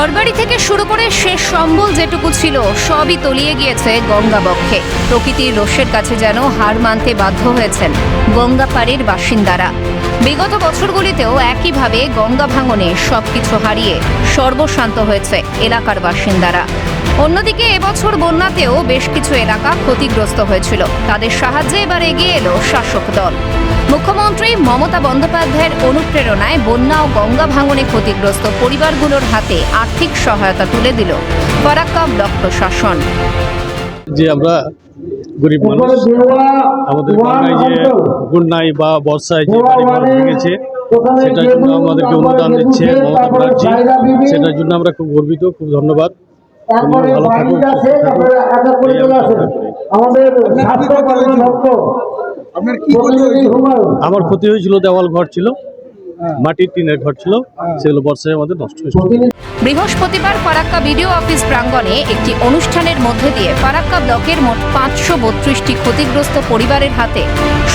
ঘরবাড়ি থেকে শুরু করে শেষ সম্বল যেটুকু ছিল, সবই তলিয়ে গিয়েছে গঙ্গাবক্ষে প্রকৃতির রোষের কাছে যেন হার মানতে বাধ্য হয়েছেন গঙ্গা পাড়ের বাসিন্দারা। বিগত বছরগুলিতেও একইভাবে গঙ্গা ভাঙনে সবকিছু হারিয়ে সর্বশান্ত হয়েছে এলাকার বাসিন্দারা। অন্যদিকে এবছর বন্যাতেও বেশ কিছু এলাকা ক্ষতিগ্রস্ত হয়েছিল। তাদের সাহায্যে এবার এগিয়ে এলো শাসক দল। মুখ্যমন্ত্রী মমতা বন্দ্যোপাধ্যায়ের অনুপ্রেরণায় বন্যা ও গঙ্গা ভাঙনে ক্ষতিগ্রস্ত পরিবারগুলোর হাতে আর্থিক সহায়তা তুলে দিল ফারাক্কা ব্লক প্রশাসন। যে আমরা গরিব মানুষ আমাদের গঙ্গায় যে বন্যায় বা বর্ষায় যে বাড়িঘর ভেঙেছে সেটার জন্য আমাদেরকে অনুদান দিচ্ছে মমতা ব্যানার্জি। সেটার জন্য আমরা খুব গর্বিত খুব ধন্যবাদ। আমরা কামনা আমাদের স্বাস্থ্য ভক্ত। আপনার কি ক্ষতি হয়েছিল? আমার ক্ষতি হয়েছিল দেওয়াল ঘর ছিল। মাটির টিনের ঘর ছিল। সেগুলো বর্ষায় আমাদের নষ্ট হয়েছিল। বৃহস্পতিবার ফারাক্কা বিডিও অফিস প্রাঙ্গণে একটি অনুষ্ঠানের মধ্যে দিয়ে ফারাক্কা ব্লকের মোট পাঁচশো বত্রিশটি ক্ষতিগ্রস্ত পরিবারের হাতে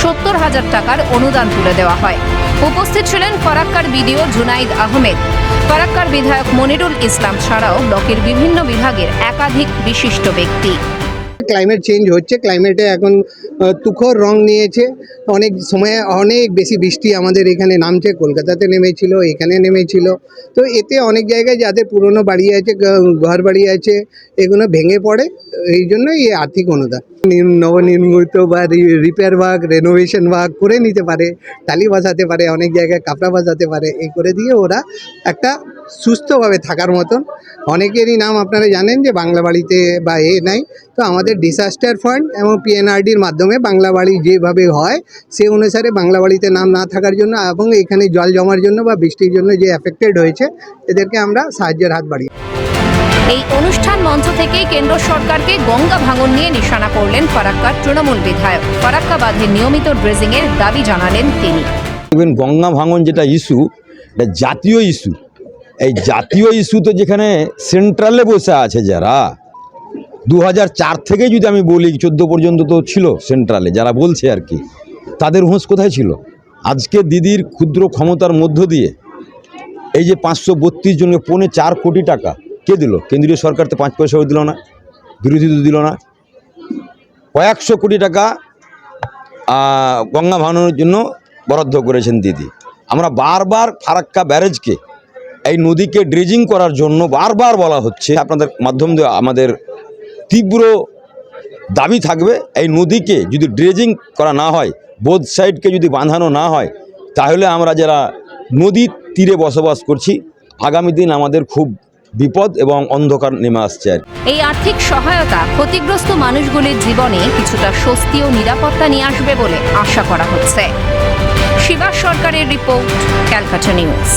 সত্তর হাজার টাকার অনুদান তুলে দেওয়া হয়। উপস্থিত ছিলেন ফারাক্কার বিডিও জুনাইদ আহমেদ। ফারাক্কার বিধায়ক মনিরুল ইসলাম ছাড়াও ব্লকের বিভিন্ন বিভাগের একাধিক বিশিষ্ট ব্যক্তি। ক্লাইমেট চেঞ্জ হচ্ছে ক্লাইমেটে এখন তুখর রং নিয়েছে। অনেক সময় অনেক বেশি বৃষ্টি আমাদের এখানে নামছে, কলকাতাতে নেমেছিল, এখানে নেমেছিল। তো এতে অনেক জায়গায় যাদের পুরনো বাড়ি আছে ঘর বাড়ি আছে, এগুলো ভেঙে পড়ে। এই জন্য এই আর্থিক অনুদান নবনির্মিত বা রিপেয়ার ওয়ার্ক রেনোভেশন ওয়ার্ক করে নিতে পারে টালি বসাতে পারে, অনেক জায়গায় কাপড়া বসাতে পারে এই করে দিয়ে ওরা একটা সুস্থভাবে থাকার মতন। অনেকেরই নাম আপনারা জানেন যে বাংলা বাড়িতে বা এ নাই। তো আমাদের ডিসাস্টার ফান্ড এবং পিএনআরডির মাধ্যমে বাংলা বাড়ি যেভাবে হয় সে অনুসারে বাংলা বাড়িতে নাম না থাকার জন্য এবং এখানে জল জমার জন্য বা বৃষ্টির জন্য যে অ্যাফেক্টেড হয়েছে এদেরকে আমরা সাহায্যের হাত বাড়িয়ে এই অনুষ্ঠান মঞ্চ থেকেই কেন্দ্র সরকারকে গঙ্গা ভাঙন নিয়ে নিশানা করলেন ফারাক্কার তৃণমূল বিধায়ক। ফারাক্কা বাঁধে নিয়মিত ড্রেজিংয়ের দাবি জানালেন তিনি। গঙ্গা ভাঙন যেটা ইস্যু এটা জাতীয় ইস্যু এই জাতীয় ইস্যু তো যেখানে সেন্ট্রালে বসে আছে যারা দু থেকে যদি আমি বলি, চোদ্দ পর্যন্ত তো ছিল সেন্ট্রালে যারা বলছে আর কি, তাদের হুঁশ কোথায় ছিল? আজকে দিদির ক্ষুদ্র ক্ষমতার মধ্য দিয়ে, এই যে পাঁচশো বত্রিশ জনকে পৌনে চার কোটি টাকা, কে দিল? কেন্দ্রীয় সরকার তো পাঁচ পয়সাও দিল না, বিরোধী তো দিল না, কয়েকশো কোটি টাকা গঙ্গা ভাঙনের জন্য বরাদ্দ করেছেন দিদি। আমরা বারবার ফারাক্কা ব্যারেজকে এই নদীকে ড্রেজিং করার জন্য বারবার বলা হচ্ছে। আপনাদের মাধ্যম দিয়ে আমাদের তীব্র দাবি থাকবে, এই নদীকে যদি ড্রেজিং করা না হয় বোধ সাইডকে যদি বাঁধানো না হয়, তাহলে আমরা যারা নদীর তীরে বসবাস করছি, আগামী দিন আমাদের খুব বিপদ এবং অন্ধকার নেমে আসছে এই আর্থিক সহায়তা ক্ষতিগ্রস্ত মানুষগুলির জীবনে কিছুটা স্বস্তি ও নিরাপত্তা নিয়ে আসবে বলে আশা করা হচ্ছে। শিবা সরকারের রিপোর্ট, ক্যালকাটা নিউজ।